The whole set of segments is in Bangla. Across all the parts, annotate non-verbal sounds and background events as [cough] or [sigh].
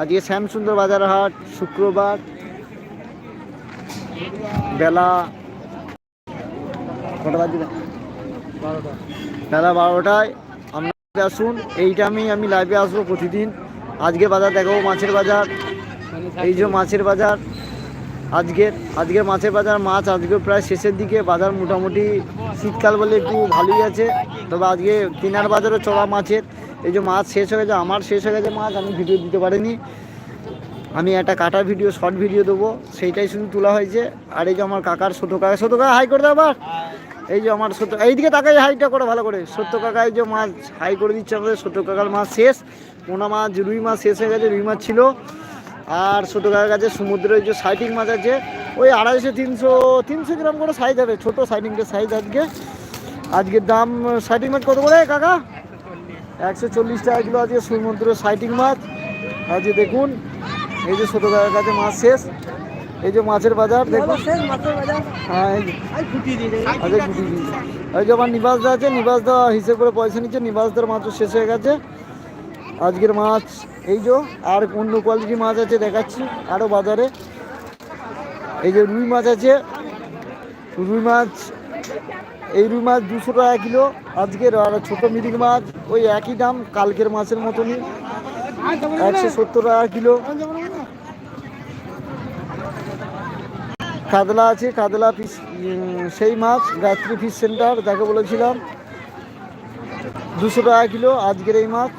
আজকে শ্যামসুন্দর বাজার হাট, শুক্রবার, বেলা কটা বাজবে? বেলা বারোটায় আপনারা আসুন, এই টাইমেই আমি লাইভে আসব প্রতিদিন। আজকে বাজার দেখাবো মাছের বাজার। এই যে মাছের বাজার, আজকের আজকের মাছের বাজার মাছ আজকে প্রায় শেষের দিকে, বাজার মোটামুটি শীতকাল বলে একটু ভালোই আছে। তবে আজকে তিনার বাজারও চড়া মাছের। এই যে মাছ শেষ হয়ে গেছে, আমার শেষ হয়ে গেছে মাছ, আমি ভিডিও দিতে পারিনি। আমি একটা কাটার ভিডিও শর্ট ভিডিও দেবো, সেইটাই শুধু তোলা হয়েছে। আর এই যে আমার কাকার ছোটো কাকা ছোটো কাকা হাই করে আবার। এই যে আমার সত্য এইদিকে তাকাই হাইটা করে ভালো করে। সত্য কাকা এই যে মাছ হাই করে দিচ্ছে আমাদের সত্য কাকার মাছ শেষ। পোনা মাছ, রুই মাছ শেষ হয়ে গেছে, রুই মাছ ছিল। আর ছোটো কাকার কাছে সমুদ্রের যে সাইটিং মাছ আছে, ওই আড়াইশো তিনশো তিনশো গ্রাম করে সাইজ হবে, ছোটো সাইটিংটা সাইজ আজকে। আজকের দাম সাইটিং মাছ কত করে, কাকা? একশো চল্লিশ টাকা কিলো আজকে সমুদ্র সাইটিং মাছ। আজকে দেখুন এই যে ছোটো কাকার কাছে মাছ শেষ। এই যে মাছের বাজার দেখুন। হ্যাঁ এই যে। আচ্ছা গুটি এই যে আমার নিবাস দা আছে নিবাস দা হিসেব করে পয়সা নিচ্ছে নিবাস দার মাছও শেষ হয়ে গেছে। আজকের মাছ এই যে আর অন্য কোয়ালিটি মাছ আছে দেখাচ্ছি আরও বাজারে। এই যে রুই মাছ আছে রুই মাছ এই রুই মাছ দুশো টাকা কিলো। আজকের আর ছোটো মিরিক মাছ, ওই একই দাম কালকের মাছের মতনই। একশো সত্তর টাকা কিলো। কাতলা আছে কাতলা ফিস সেই মাছ, গায়ত্রী ফিশ সেন্টার যাকে বলেছিলাম। দুশো টাকা কিলো আজকের এই মাছ।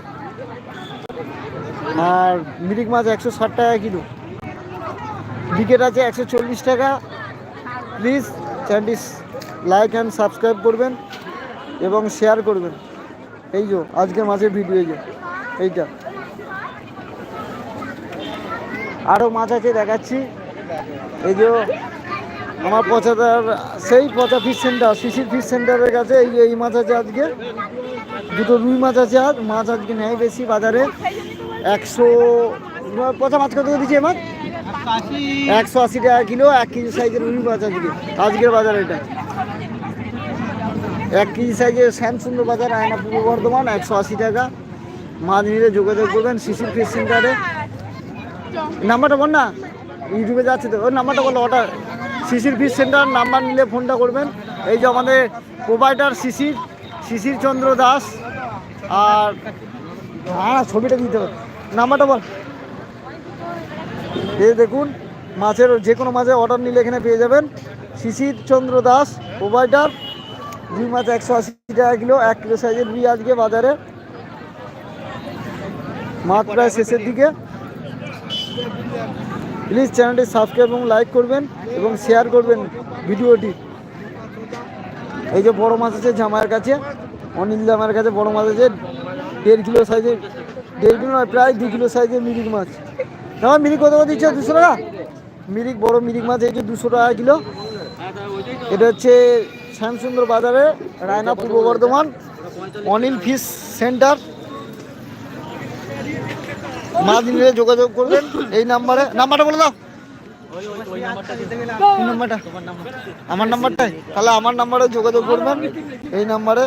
আর মিরিক মাছ একশো ষাট টাকা কিলো। বিকেট আছে একশো চল্লিশ টাকা। প্লিজ চ্যানেলটি লাইক অ্যান্ড সাবস্ক্রাইব করবেন এবং শেয়ার করবেন। এই যে আজকের মাছের ভিডিও এই যে এইটা। আরও মাছ আছে দেখাচ্ছি। এই যে আমার পচাদার সেই পচা ফিশ সেন্টার শিশির ফিশ সেন্টারের কাছে এই যে এই মাছ আছে আজকে। দুটো রুই মাছ আছে আজ মাছ আজকে নেয় বেশি বাজারে। একশো পচা মাছ কত করে দিচ্ছে মাছ? একশো আশি টাকা কিলো এক কেজি সাইজের রুই মাছ আজকে আজকের বাজারে এটা। এক কেজি সাইজের শ্যামসুন্দর বাজার আয়না পূর্ব বর্ধমান, একশো আশি টাকা। মাছ নিলে যোগাযোগ করবেন শিশির ফিশ সেন্টারে। নাম্বারটা বল না, ইউটিউবে যাচ্ছে তো। ওই নাম্বারটা বলো, ওটা শিশির ফিশ সেন্টার নাম্বার নিলে ফোনটা করবেন। এই যে আমাদের প্রোভাইডার শিশির শিশির চন্দ্র দাস। আর হ্যাঁ ছবিটা দিতে হবে। নাম্বারটা বল। এই দেখুন, মাছের যে কোনো মাছের অর্ডার নিলে এখানে পেয়ে যাবেন। শিশির চন্দ্র দাস প্রোভাইডার রুই মাছ একশো আশি টাকা কিলো, এক কিলো সাইজের রুই আজকে বাজারে। মাছ প্রায় শেষের দিকে। প্লিজ চ্যানেলটি সাবস্ক্রাইব এবং লাইক করবেন এবং শেয়ার করবেন ভিডিওটি। এই যে বড় মাছ আছে জামাইয়ের কাছে, অনিল জামাইয়ের কাছে বড় মাছ আছে, দেড় কিলো সাইজের, দেড় কিলো নয়, প্রায় দু কিলো সাইজের মিরিক মাছ। আমার মিরিক কত দিচ্ছে দুশো টাকা? মিরিক, বড় মিরিক মাছ, এই যে দুশো টাকা কিলো। এটা হচ্ছে শ্যামসুন্দর বাজারে রায়না পূর্ব বর্ধমান, অনিল ফিশ সেন্টার। মাছ নিলে যোগাযোগ করবেন, এই নাম্বারে নাম্বারটা বলে দাও। আমার নাম্বারটাই। তাহলে আমার নাম্বারে যোগাযোগ করবেন, এই নাম্বারে।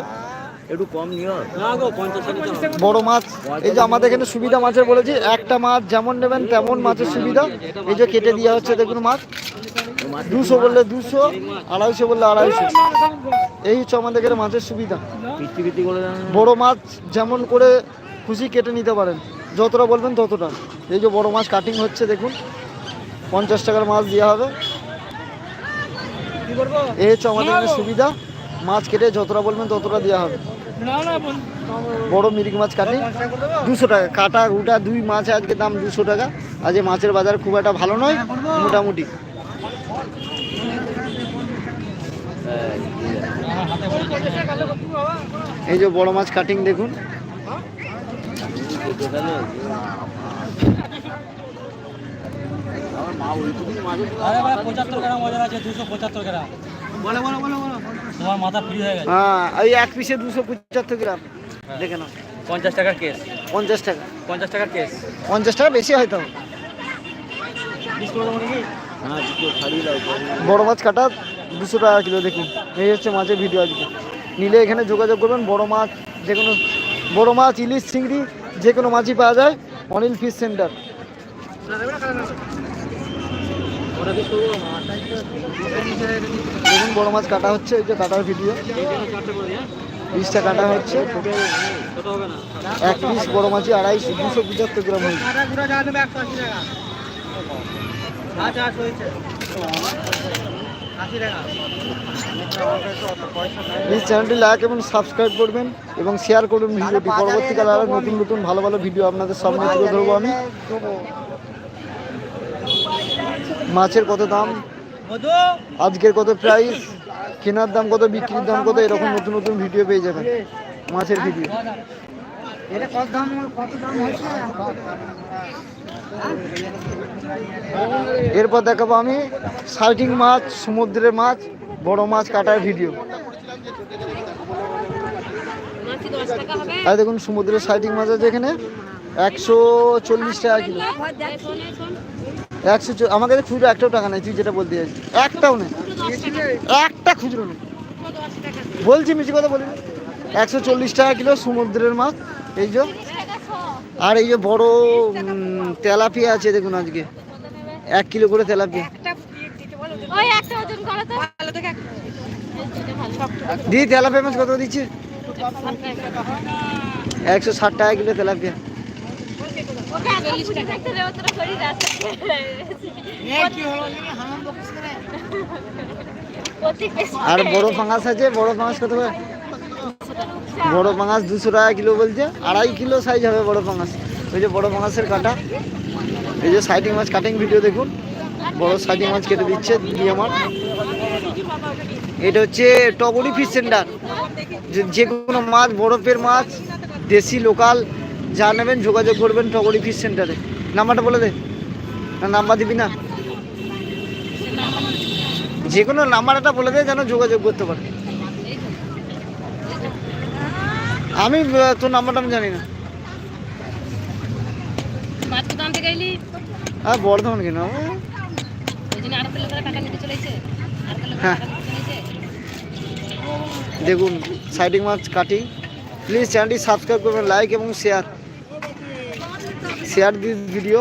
বড় মাছ। এই যে আমাদের এখানে সুবিধা মাছের বলেছি, একটা মাছ যেমন নেবেন তেমন মাছের সুবিধা। এই যে কেটে দেওয়া হচ্ছে, দেখুন মাছ। দুশো বললে দুশো, আড়াইশো বললে আড়াইশো। এই হচ্ছে আমাদের এখানে মাছের সুবিধা। বড় মাছ যেমন করে খুশি কেটে নিতে পারেন, যতটা বলবেন ততটা। এই যে বড় মাছ কাটিং হচ্ছে, দেখুন। পঞ্চাশ টাকার মাছ দেওয়া হবে। এই হচ্ছে আমাদের এখানে সুবিধা। মাছ কেটে যতটা বলবেন ততটা দেওয়া হবে। বড় মিরিক মাছ কাটিং দুশো টাকা। কাটা, উটা, দুই মাছ আজকে দাম দুশো টাকা। আজ এই মাছের বাজার খুব একটা ভালো নয়, মোটামুটি। এই যে বড় মাছ কাটিং দেখুন। পঁচাত্তর গ্রাম ওজন আছে দুশো পঁচাত্তর গ্রাম। বলো বলো বলো বলো। তোমার মাথা ফ্রি হয়ে গেছে। হ্যাঁ ওই এক পিসে দুশো পঁচাত্তর গ্রাম। দেখে নাও। পঞ্চাশ টাকার কেস পঞ্চাশ টাকা। পঞ্চাশ টাকার কেস পঞ্চাশ টাকা বেশি হয়তো বিশ করে দেবো নাকি হ্যাঁ দুটো ছাড়িয়ে দাও বড় মাছ কাটা দুশো টাকা কিলো দেখুন। এই হচ্ছে মাছের ভিডিও আজকে। নিলে এখানে যোগাযোগ করবেন, বড় মাছ, যে কোনো বড় মাছ, ইলিশ, চিংড়ি, যে কোনো মাছই পাওয়া যায়, অনিল ফিশ সেন্টার দেখুন, বড় মাছ কাটা হচ্ছে, এই যে কাটার ভিডিও পিসটা কাটা হচ্ছে। এক পিস বড় মাছই আড়াইশো, দুশো পঁচাত্তর গ্রাম হয়েছে। প্লিজ চ্যানেলটি লাইক এবং সাবস্ক্রাইব করবেন এবং শেয়ার করুন ভিডিওটি। পরবর্তীকালে আরও নতুন নতুন ভালো ভালো ভিডিও আপনাদের সামনে তুলে ধরবো আমি। মাছের কত দাম? আজকের কত প্রাইস কেনার দাম কত বিক্রির দাম কত? এরকম নতুন নতুন ভিডিও পেয়ে যাবেন। মাছের ভিডিও এটা কত দাম? কত দাম হয়েছে? এরপর দেখাবো আমি সাইটিং মাছ, সমুদ্রের মাছ, বড় মাছ কাটার ভিডিও আর দেখুন, সমুদ্রের সাইটিং মাছ আছে এখানে। একশো চল্লিশ টাকা কিলো। একশো কাছে খুচরো একটাও টাকা নেই, তুই যেটা বলতে চাইছিস। একটাও নেই। একটা খুচরো নেই। বলছি মিছি কথা বলি একশো চল্লিশ টাকা কিলো সমুদ্রের মাছ। এই যে আর এই যে বড় তেলাপিয়া আছে দেখুন আজকে। এক কিলো করে তেলাপিয়া। দিদি তেলাপিয়া মাছ কত দিচ্ছি একশো ষাট টাকা কিলো তেলাপিয়া। আর বড় পাঙাশ আছে? বড় পাঙাশ কত করে? বড় পাঙাশ দুশো টাকা কিলো বলছে, আড়াই কিলো সাইজ হবে বড় পাঙাশ। ওই যে বড় পাঙাশের কাটা। এই যে সাইডিং মাছ কাটিং ভিডিও দেখুন। বড় সাইডিং মাছ কেটে দিচ্ছে দিদি আমার। এটা হচ্ছে টগরি ফিশ সেন্টার যে- কোনো মাছ, বরফের মাছ, দেশি লোকাল যা নেবেন যোগাযোগ করবেন টগরি ফিশ সেন্টারে নাম্বারটা বলে দে। না, নাম্বার দিবি না? যে কোনো নাম্বার একটা বলে দে যেন যোগাযোগ করতে পারে। আমি আহ, তোর নাম্বারটা আমি জানি না মাছ তো আনতে গেলি আর বর্ধমান কেন ওই জন্য আরো লোকেরা টাকা নিতে চলেছে আর হ্যাঁ। টাকা নিতে চলেছে দেখুন সাইডিং মাছ কাটি প্লিজ চ্যানেলটি সাবস্ক্রাইব করবেন লাইক এবং শেয়ার शेयर दिस वीडियो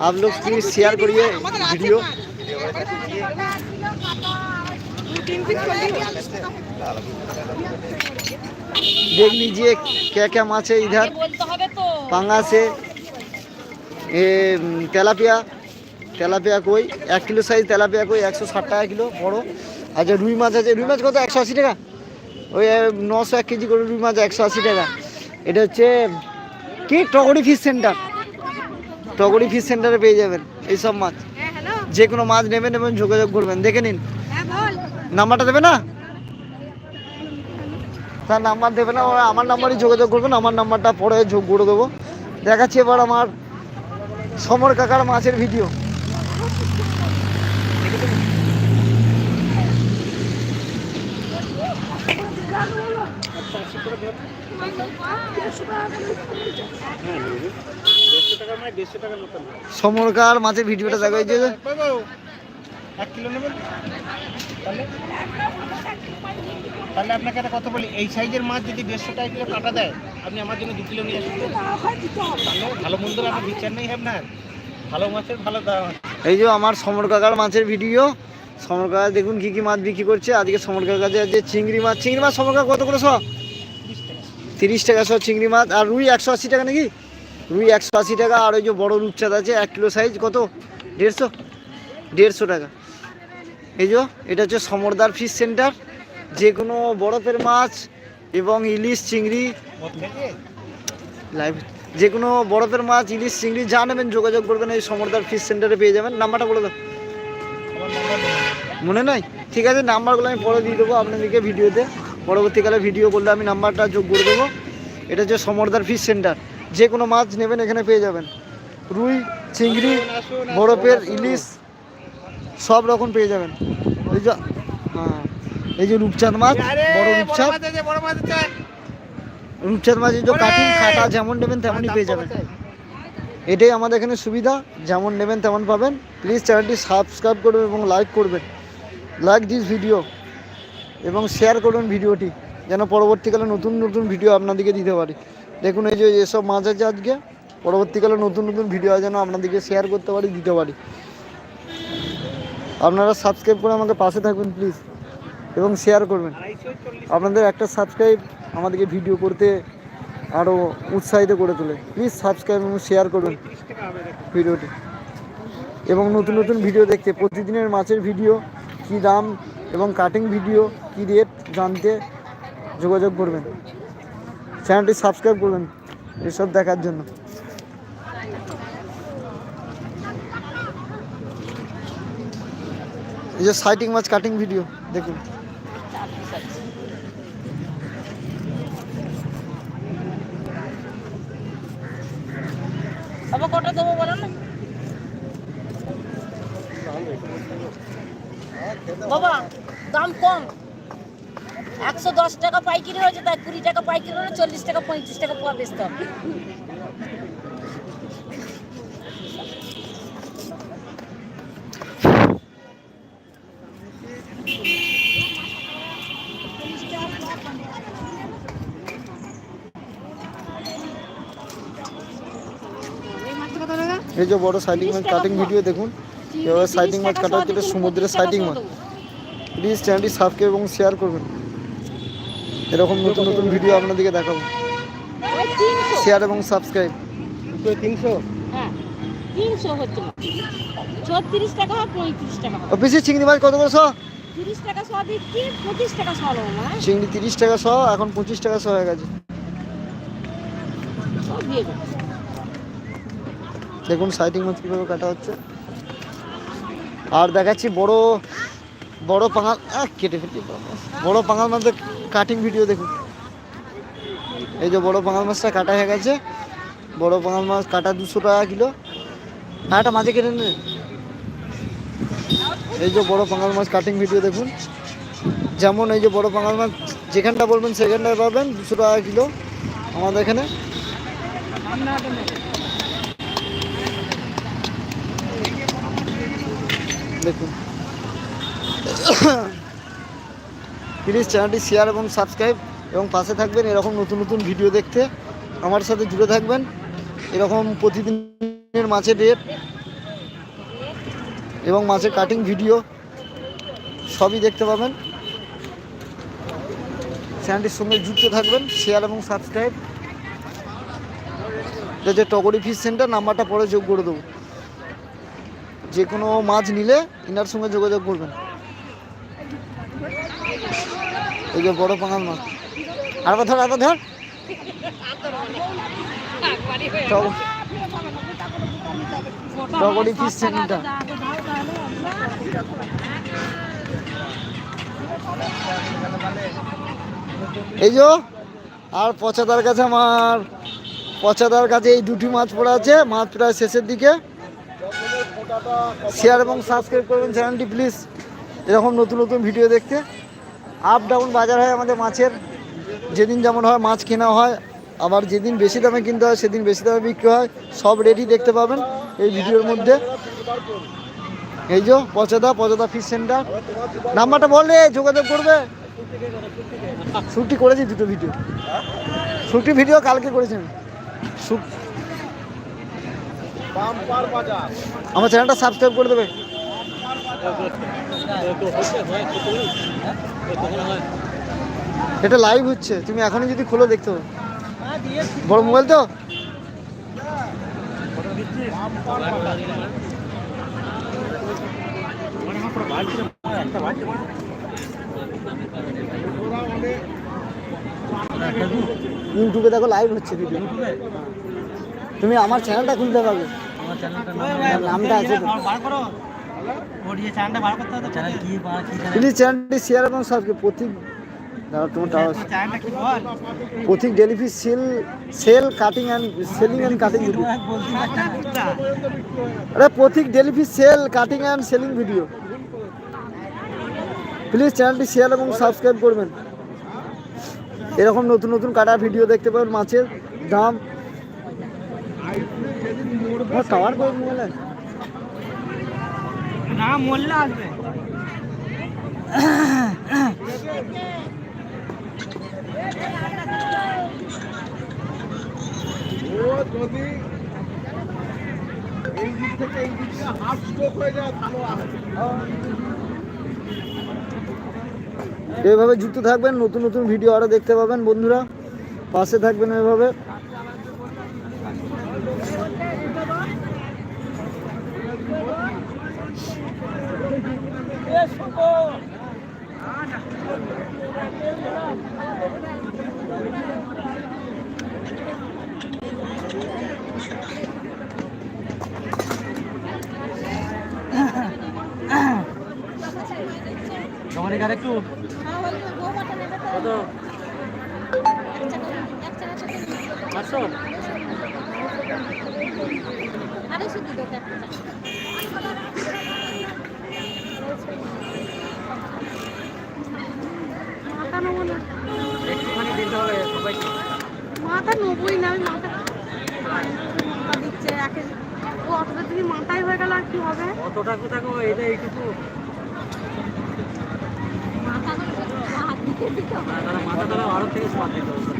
आप लोग प्लीज शेयर करिए वीडियो देख लीजिए क्या क्या माछ है इधर বলতে হবে তো पांगा से ये উম, তেলাপিয়া তেলাপিয়া কই এক কিলো সাইজ তেলাপিয়া কই একশো ষাট টাকা কিলো বড় আচ্ছা রুই মাছ আছে রুই মাছ কত একশো আশি টাকা ওই আহ, নশো এক কেজি করে রুই মাছ একশো আশি টাকা এটা হচ্ছে কি Togori fish centre Togori fish সেন্টারে পেয়ে যাবেন এইসব মাছ হ্যাঁ হ্যালো যে কোনো মাছ নেবেন এবং যোগাযোগ করবেন দেখে নিন হ্যাঁ বল নাম্বারটা দেবে না তার নাম্বার দেবে না, ওরা আমার নাম্বারই যোগাযোগ করবেন আমার নাম্বারটা পরে যোগ করে দেবো। দেখাচ্ছি এবার আমার সমর কাকার মাছের ভিডিও সমরকার মাছের ভিডিওটা দেখা হয়েছে এক কিলো নেবেন? তাহলে আপনাকে একটা কথা বলি এই সাইজের মাছ যদি দেড়শো টাকা কিলো কাটা দেয় আপনি আমার জন্য দু কিলো নিয়ে আসুন। তাহলে ভালো মন্দ বিচার নেই আপনার। ভালো মাছের ভালো দাম এই যে আমার সমর কাকার মাছের ভিডিও সমর কাকা দেখুন কি কি মাছ বিক্রি করছে। আজকে সমর কাছে আছে চিংড়ি মাছ চিংড়ি মাছ সমর কাকা কত করে সব? তিরিশ টাকা সব চিংড়ি মাছ। আর রুই একশো আশি টাকা নাকি? রুই একশো আশি টাকা আর ওই যে বড় রূপচাঁদ আছে এক কিলো সাইজ কত? দেড়শো। দেড়শো টাকা। এই যে এটা হচ্ছে সমরদার ফিশ সেন্টার। যে কোনো বরফের মাছ এবং ইলিশ চিংড়ি। লাইভ যে কোনো বরফের মাছ, ইলিশ চিংড়ি, যা নেবেন যোগাযোগ করবেন, এই সমরদার ফিশ সেন্টারে পেয়ে যাবেন। নাম্বারটা বলে নেই। মনে নাই? ঠিক আছে, নাম্বারগুলো আমি পরে দিয়ে দেবো আপনাদেরকে ভিডিওতে। পরবর্তীকালে ভিডিও করলে আমি নাম্বারটা যোগ করে দেবো। এটা হচ্ছে সমরদার ফিশ সেন্টার যে কোনো মাছ নেবেন, এখানে পেয়ে যাবেন। রুই, চিংড়ি, বরফের, ইলিশ, সব রকম পেয়ে যাবেন। এই যে রূপচাঁদ মাছ বড় রূপচাঁদ। রূপচাঁদ মাছের যে কাটিং কাটা যেমন নেবেন তেমনই পেয়ে যাবেন। এটাই আমাদের এখানে সুবিধা যেমন নেবেন তেমন পাবেন। প্লিজ চ্যানেলটি সাবস্ক্রাইব করবেন এবং লাইক করবেন। লাইক দিস ভিডিও এবং শেয়ার করুন ভিডিওটি যেন পরবর্তীকালে নতুন নতুন ভিডিও আপনাদেরকে দিতে পারি। দেখুন এই যে এসব মাছ আছে আজকে পরবর্তীকালে নতুন নতুন ভিডিও যেন আপনাদেরকে শেয়ার করতে পারি দিতে পারি। আপনারা সাবস্ক্রাইব করে আমাকে পাশে থাকবেন প্লিজ এবং শেয়ার করবেন। আপনাদের একটা সাবস্ক্রাইব আমাদেরকে ভিডিও করতে আরও উৎসাহিত করে তোলে। প্লিজ সাবস্ক্রাইব এবং শেয়ার করবেন ভিডিওটি এবং নতুন নতুন ভিডিও দেখতে, প্রতিদিনের মাছের ভিডিও কী দাম এবং কাটিং ভিডিও কী রেট জানতে যোগাযোগ করবেন। চ্যানেলটি সাবস্ক্রাইব করবেন এসব দেখার জন্য। এই যে সাইটিং মাছ কাটিং ভিডিও দেখুন বাবা কটা দেবো বলো না বাবা দাম কম। একশো দশ টাকা পাইকারি হয়েছে তাই কুড়ি টাকা পাইকারি হলে চল্লিশ টাকা পঁয়ত্রিশ টাকা বেচতে হবে। এই যে বড় মাছ কাটিং ভিডিও দেখুন। এভাবে সাইটিং মাছ কাটা হচ্ছে সমুদ্রের সাইটিং মাছ। প্লিজ চ্যানেলটি সাবস্ক্রাইব এবং শেয়ার করবেন। এরকম নতুন নতুন ভিডিও আপনাদেরকে দেখাবো। শেয়ার এবং সাবস্ক্রাইব তিনশো? হ্যাঁ তিনশো হচ্ছে। ছত্রিশ টাকা পঁয়ত্রিশ টাকা চিংড়ি মাছ কত করে শ? তিরিশ টাকা শ দিচ্ছি পঁচিশ টাকা শ চিংড়ি তিরিশ টাকা শ এখন পঁচিশ টাকা শ হয়ে গেছে। দেখুন সাইটিং মাছ কীভাবে কাটা হচ্ছে। আর দেখাচ্ছি বড় বড় পাঙাল কেটে বাবা। বড় পাঙাল। মাছের কাটিং ভিডিও দেখুন। এই যে বড় পাঙাল মাছটা কাটা হয়ে গেছে। বড় পাঙাল মাছ কাটা দুশো টাকা কিলো। হ্যাঁ এটা মাঝে কেটে নেন এই যে বড় পাঙাল মাছ কাটিং ভিডিও দেখুন। যেমন এই যে বড় পাঙাল মাছ, যেখানটা বলবেন সেখানটায় পাবেন দুশো টাকা কিলো। আমাদের এখানে। দেখুন প্লিজ চ্যানেলটি শেয়ার এবং সাবস্ক্রাইব এবং পাশে থাকবেন এরকম নতুন নতুন ভিডিও দেখতে। আমার সাথে জুড়ে থাকবেন। এরকম প্রতিদিনের মাছের রেট এবং মাছের কাটিং ভিডিও সবই দেখতে পাবেন। চ্যানেলটির সঙ্গে যুক্ত থাকবেন শেয়ার এবং সাবস্ক্রাইব যে টগরি ফিশ সেন্টার নাম্বারটা পরে যোগ করে দেবো। যে কোনো মাছ নিলে ইনার সঙ্গে যোগাযোগ করবেন। এই যে বড় পাঙাল মাছ। আর টগরি ফিশ সেন্টার এই যে আর পচাদার কাছে আমার পচাদার কাছে এই দুটি মাছ পড়ে আছে, মাছ প্রায় শেষের দিকে। শেয়ার এবং সাবস্ক্রাইব করবেন চ্যানেলটি, প্লিজ। এরকম নতুন নতুন ভিডিও দেখতে। আপ ডাউন বাজার হয় আমাদের মাছের। যেদিন যেমন হয় মাছ কেনা হয়, আবার যেদিন বেশি দামে কিনতে হয়, সেদিন বেশি দামে বিক্রি হয়। সব রেটই দেখতে পাবেন এই ভিডিওর মধ্যে। এই যে পচদা পচদা ফিশ সেন্টার নাম্বারটা বললে যোগাযোগ করবে। শ্যুটটি করেছি দুটো ভিডিও শ্যুটটি ভিডিও কালকে করেছেন শ্যুট আমার চ্যানেলটা সাবস্ক্রাইব করে দেবে। এটা লাইভ হচ্ছে, তুমি এখনই যদি খোলো দেখতে বড় মোবাইল তো? ইউটিউবে দেখো লাইভ হচ্ছে ভিডিও তুমি আমার চ্যানেলটা খুলতে পারবে। নামটা আছে প্লিজ চ্যানেলটি শেয়ার এবং সাবস্ক্রাইব প্রতীক দাঁড়া তোমার tower Pratik daily fish sell sell cutting and selling and cutting video আরে Pratik sell cutting and selling video please চ্যানেলটি শেয়ার এবং সাবস্ক্রাইব করবেন। এরকম নতুন নতুন কাটা ভিডিও দেখতে পাবেন মাছের দাম। এইভাবে যুক্ত থাকবেন নতুন নতুন ভিডিও আরও দেখতে পাবেন বন্ধুরা। পাশে থাকবেন এভাবে জমানি কার একটু কত আটশো আড়াইশো দিল একটা মাথা নেব না একটুখানি দিতে হবে সবাইকে মাথা নেবোই না আমি মাথা মাথা দিচ্ছে একে ও অতটা যদি মাথায় হয়ে গেল আর কি অতটা কোথা গো এটা এইটুকু মাথা তারা আরও থেকে স্মার্ট দিতে হবে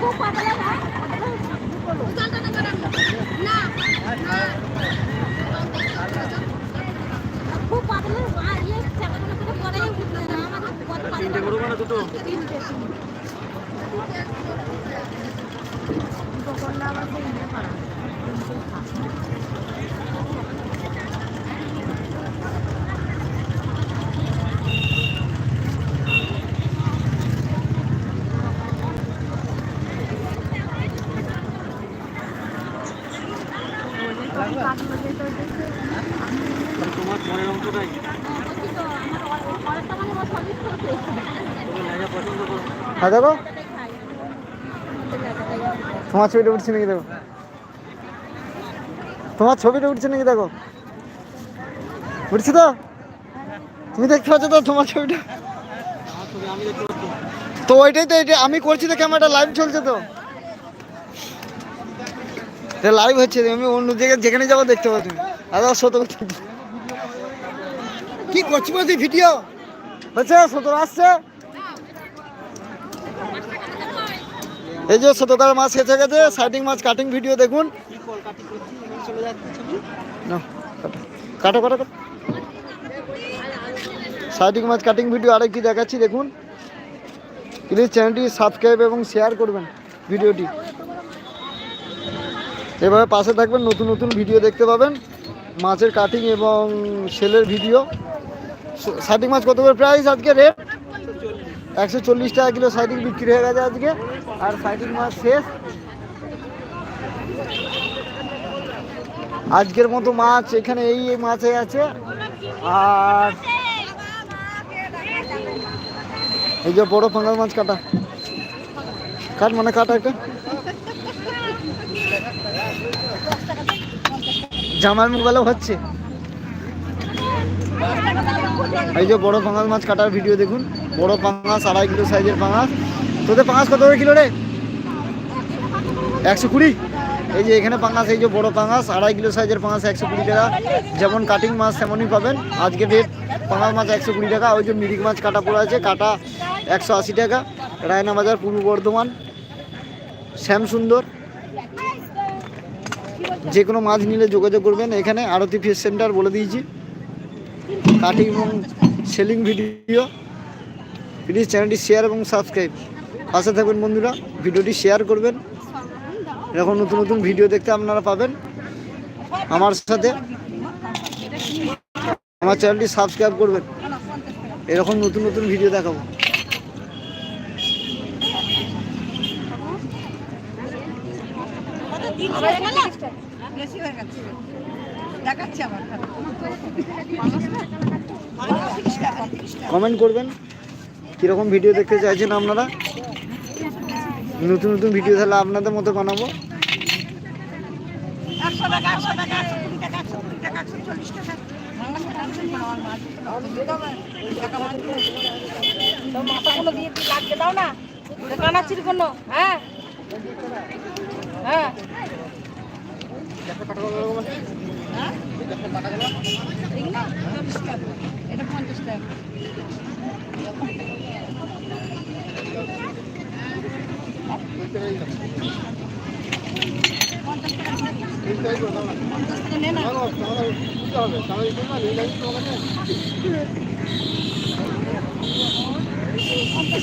খুব পাতলা না খুব পাতলা আর ইয়ে চাকাটা করে পরে উঠবে না আমাদের কত তিনটে পাতলা করব না দুটো দোকানটা আবার সেই ইয়ে করা তোমার মনের অঙ্কটাই বলছি তো আমার পরেরটা মানে আমার সবই করতে তুমি লেজা পছন্দ করো হ্যাঁ তোমার ছবিটা উঠছে নাকি দেখো? তোমার ছবিটা উঠছে নাকি দেখো? উঠছে তো? তুমি দেখতে পাচ্ছ তো তোমার ছবিটা? তো ওইটাই তো, এটা আমি করছি তো ক্যামেরাটা লাইভ চলছে তো। এটা লাইভ হচ্ছে আমি অন্য জায়গায় যেখানে যাব দেখতে পাবো তুমি। আর সত কি? করছি বলছি, ভিডিও? হচ্ছে সতর আসছে। এই যে সতকার মাছ খেতে গেছে সাইডিং মাছ কাটিং। ভিডিও দেখুন সাইডিং মাছ কাটিং ভিডিও আরেক কি দেখাচ্ছি, দেখুন। প্লিজ চ্যানেলটি সাবস্ক্রাইব এবং শেয়ার করবেন ভিডিওটি এভাবে পাশে থাকবেন, নতুন নতুন ভিডিও দেখতে পাবেন। মাছের কাটিং এবং সেলের ভিডিও সাইডিং মাছ কত করে? প্রাইস আজকে রেট একশো চল্লিশ টাকা কিলো সাইডিং বিক্রি হয়ে গেছে আজকে। আর সাইডিং মাছ শেষ। আজকের মতো মাছ এখানে এই এই মাছে আছে। আর এই যে বড় পাঙ্গাল মাছ কাটা। কাট মানে কাটা একটা। জামার মোবাইলও হচ্ছে। এই যে বড় পাঙ্গাল মাছ কাটার ভিডিও দেখুন। বড় পাঙ্গাস আড়াই কিলো সাইজের পাঙ্গাস তোদের পাঙ্গাস কত করে কিলো রে? একশো কুড়ি? এই যে এখানে পাঙ্গাস এই যে বড় পাঙ্গাস আড়াই কিলো সাইজের পাঙ্গাস একশো কুড়ি টাকা। যেমন কাটিং মাছ তেমনই পাবেন। আজকে ডেট পাঙ্গাস মাছ একশো কুড়ি টাকা, ওই যে মিরিক মাছ কাটা পড়ে আছে, কাটা একশো আশি টাকা। রায়না বাজার, পূর্ব বর্ধমান। শ্যাম সুন্দর। যে কোনো মাছ নিলে যোগাযোগ করবেন। এখানে আরতি ফিশ সেন্টার বলে দিয়েছি। কাটিং এবং সেলিং ভিডিও প্লিজ চ্যানেলটি শেয়ার এবং সাবস্ক্রাইব। পাশে থাকবেন বন্ধুরা ভিডিওটি শেয়ার করবেন। এরকম নতুন নতুন ভিডিও দেখতে আপনারা পাবেন। আমার সাথে আমার চ্যানেলটি সাবস্ক্রাইব করবেন। এরকম নতুন নতুন ভিডিও দেখাবো। কমেন্ট করবেন। কীরকম ভিডিও দেখতে চাইছেন আপনারা? নতুন নতুন ভিডিও তাহলে আপনাদের মতো বানাবো? দাও না। হ্যাঁ? হ্যাঁ? এগুলো চল্লিশ টাকা। এটা পঞ্চাশ টাকা। পঞ্চাশ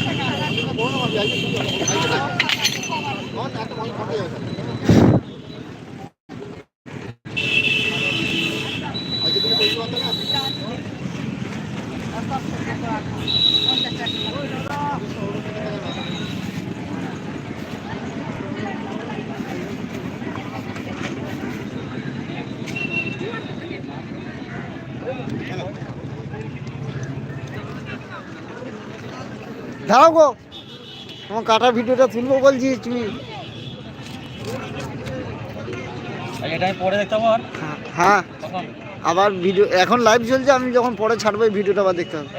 টাকা। দাঁড়াও গো। আমার কাটা ভিডিওটা তুলবো বলছি তুমি। আর? হ্যাঁ, হ্যাঁ। আবার ভিডিও এখন লাইভ চলছে আমি যখন পরে ছাড়বো এই ভিডিওটা আবার দেখতে হবে।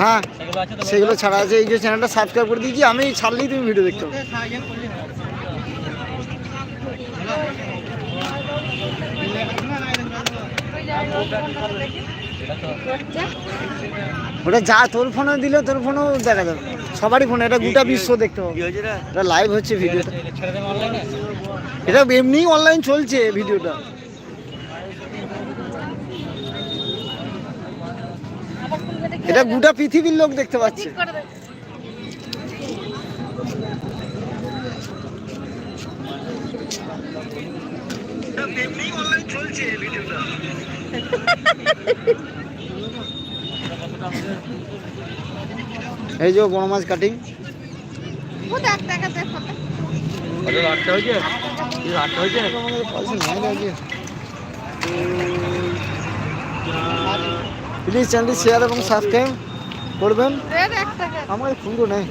হ্যাঁ সেগুলো ছাড়া আছে এই যে চ্যানেলটা সাবস্ক্রাইব করে দিয়েছি আমি ছাড়লেই তুমি ভিডিও দেখতে হবে তো ওটা যা তোর ফোনে দিলে তোর ফোনেও দেখা যাবে। সবারই ফোনে এটা গোটা বিশ্ব দেখতে হবে। এটা লাইভ হচ্ছে ভিডিওটা এটা এমনিই অনলাইন চলছে ভিডিওটা এটা গোটা পৃথিবীর লোক দেখতে পাচ্ছে। করে দে। [laughs] এই যে বড় মাছ কাটিং প্লিজ চ্যানেলটি শেয়ার এবং সাবস্ক্রাইব করবেন। আমার ফুলও নেই।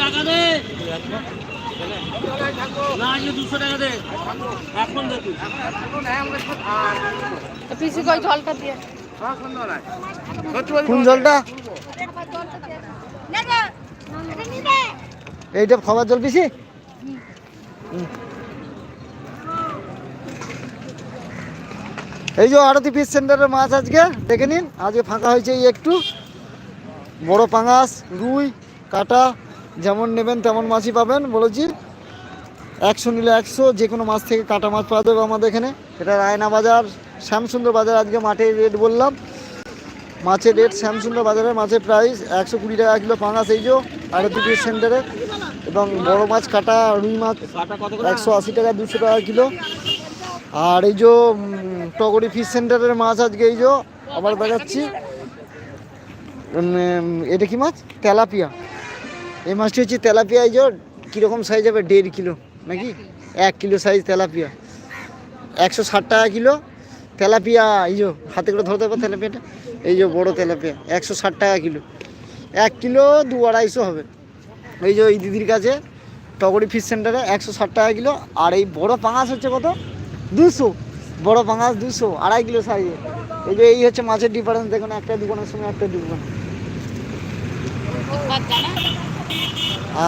টাকা দে। জলটা দিয়ে। কোন জলটা? এইটা খাবার জল বেশি এই যে আরতি ফিশ সেন্টারের মাছ আজকে দেখে নিন আজকে ফাঁকা হয়েছে এই একটু। বড় পাঙাশ রুই কাটা যেমন নেবেন তেমন মাছই পাবেন বলেছি। একশো নিলে একশো যে কোনো মাছ থেকে কাটা মাছ পাওয়া যাবে আমাদের এখানে। এটা রায়না বাজার, শ্যামসুন্দর বাজার, আজকে মাঠের রেট বললাম। মাছের রেট শ্যামসুন্দর বাজারে মাছের প্রাইস একশো কুড়ি টাকা কিলো পাঙাশ, এই আরতি ফিশ সেন্টারে এবং বড় মাছ কাটা, রুই মাছ একশো আশি টাকা, দুশো টাকা কিলো। আর এই যে টগরি ফিশ সেন্টারের মাছ আজকে, এই যে, আবার দেখাচ্ছি। এটা কি মাছ? তেলাপিয়া। এই মাছটি হচ্ছে তেলাপিয়া, এই যে, কীরকম সাইজ হবে? দেড় কিলো। নাকি? এক কিলো সাইজ তেলাপিয়া। একশো ষাট টাকা কিলো। তেলাপিয়া এই যে হাতে করে ধরতে পারবে তেলাপিয়াটা। এই যে বড়ো তেলাপিয়া একশো ষাট টাকা কিলো। এক কিলো দু আড়াইশো হবে। এই যে এই দিদির কাছে টগরি ফিশ সেন্টারে একশো ষাট টাকা কিলো। আর এই বড় পাঙাশ হচ্ছে কত? দুশো বড় পাঙাশ দুশো আড়াই কিলো সাইজে এই যে এই হচ্ছে মাছের ডিফারেন্স দেখুন একটা দোকানের সঙ্গে একটা দোকান।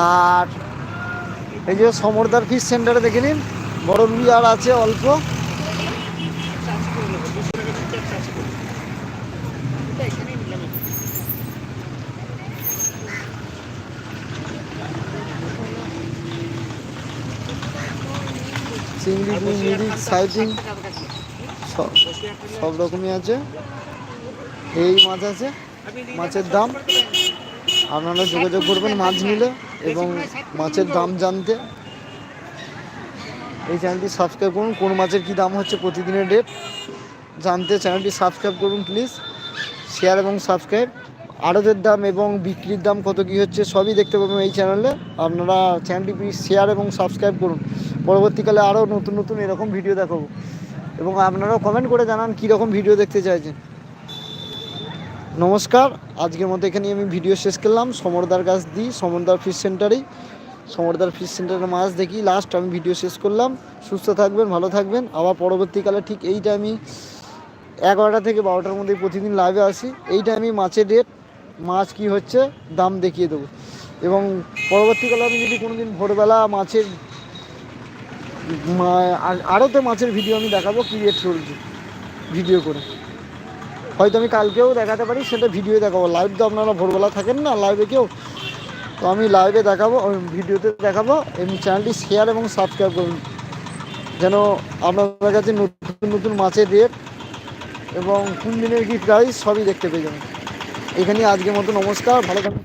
আর এই যে সমরদার ফিশ সেন্টারে দেখে নিন। বড় রুই আর আছে অল্প। চিংড়ি সব রকমই আছে। এই মাছ আছে। মাছের দাম। আপনারা যোগাযোগ করবেন, মাছ নিলে। এবং মাছের দাম জানতে এই চ্যানেলটি সাবস্ক্রাইব করুন। কোন মাছের কী দাম হচ্ছে প্রতিদিনের রেট জানতে চ্যানেলটি সাবস্ক্রাইব করুন প্লিজ শেয়ার এবং সাবস্ক্রাইব আড়তের দাম এবং বিক্রির দাম কত কী হচ্ছে সবই দেখতে পাবেন এই চ্যানেলে আপনারা চ্যানেলটি প্লিজ শেয়ার এবং সাবস্ক্রাইব করুন। পরবর্তীকালে আরও নতুন নতুন এরকম ভিডিও দেখাবো। এবং আপনারাও কমেন্ট করে জানান কীরকম ভিডিও দেখতে চাইছেন। নমস্কার। আজকের মতো এখানে আমি ভিডিও শেষ করলাম। সমরদার কাছ দিই সমরদার ফিশ সেন্টারেই সমরদার ফিশ সেন্টারের মাছ দেখি। লাস্ট আমি ভিডিও শেষ করলাম। সুস্থ থাকবেন, ভালো থাকবেন। আবার পরবর্তীকালে ঠিক এইটা আমি এগারোটা থেকে বারোটার মধ্যে প্রতিদিন লাইভে আসি। এইটা আমি মাছের রেট মাছ কি হচ্ছে, দাম দেখিয়ে দেবো। এবং পরবর্তীকালে আমি যদি কোনো দিন ভোরবেলা মাছের আরও তো মাছের ভিডিও আমি দেখাবো, কী রেট চলছে। ভিডিও করে। হয়তো আমি কালকেও দেখাতে পারি, সেটা ভিডিও দেখাবো। লাইভ তো আপনারা ভোরবেলা থাকেন না লাইভে কেউ? তো আমি লাইভে দেখাবো ভিডিওতে দেখাবো, এবং চ্যানেলটি শেয়ার এবং সাবস্ক্রাইব করুন। যেন আপনাদের কাছে নতুন নতুন মাছের রেট এবং কোন দিনের কি প্রাইস সবই দেখতে পেয়ে যাবেন। এখানে আজকের মতো নমস্কার, ভালো থাকুন।